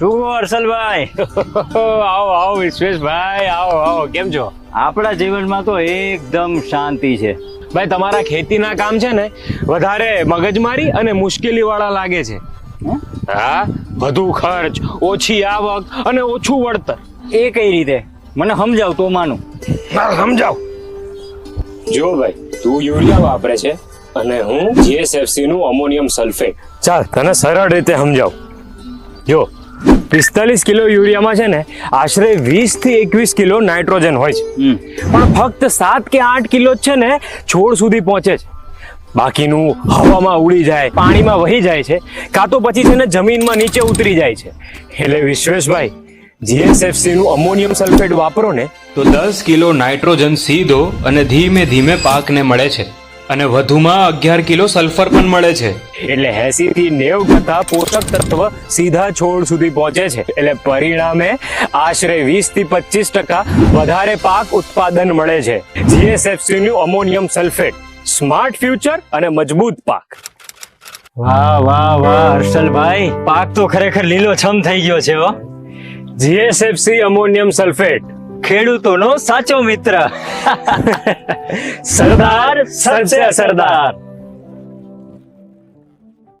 શું હર્ષલભાઈ? આવો આવો વિશ્વેશભાઈ આવો આવો કેમ છો? આપણા જીવનમાં તો એકદમ શાંતિ છે. ભાઈ તમારા ખેતીના કામ છે ને વધારે મગજમારી અને મુશ્કેલી વાળા લાગે છે. હા? વધુ ખર્ચ ઓછી આવક અને ઓછું વળતર. એ કઈ રીતે? મને સમજાવ તો માનું. સમજાવ. જો ભાઈ તું યુરિયા વાપરે છે અને હું જીએસએફસી નું અમોનિયમ સલ્ફેટ ચાલ તને સરળ રીતે સમજાવ. જો પિસ્તાલીસ કિલો યુરિયામાં છે ને આશરે વીસથી એકવીસ કિલો નાઇટ્રોજન હોય છે. પણ ફક્ત સાત કે આઠ કિલો જ છે ને છોડ સુધી પહોંચે છે. બાકીનું હવામાં ઉડી જાય પાણીમાં વહી જાય છે કાં તો પછી છે ને જમીનમાં નીચે ઉતરી જાય છે. એટલે વિશ્વેશભાઈ જીએસએફસી નું અમોનિયમ સલ્ફેટ વાપરો ને. તો દસ કિલો નાઇટ્રોજન સીધો અને ધીમે ધીમે પાકને મળે છે. અને વધુમાં અગિયાર કિલો સલ્ફર પણ મળે છે. એટલે એસી થી નેવ ટકા પોષક તત્વ સીધા છોડ સુધી પહોંચે છે. એટલે પરિણામે આશરે વીસથી પચીસ ટકા વધારે પાક ઉત્પાદન મળે છે. જીએસએફસી નું અમોનિયમ સલ્ફેટ સ્માર્ટ ફ્યુચર અને મજબૂત પાક. વાહ વાહ વાહ હર્ષલભાઈ. પાક તો ખરેખર લીલો છમ થઈ ગયો છે હો. જીએસએફસી અમોનિયમ સલ્ફેટ ખેડૂતોનો સાચો મિત્ર. સરદાર સબસે સરદાર.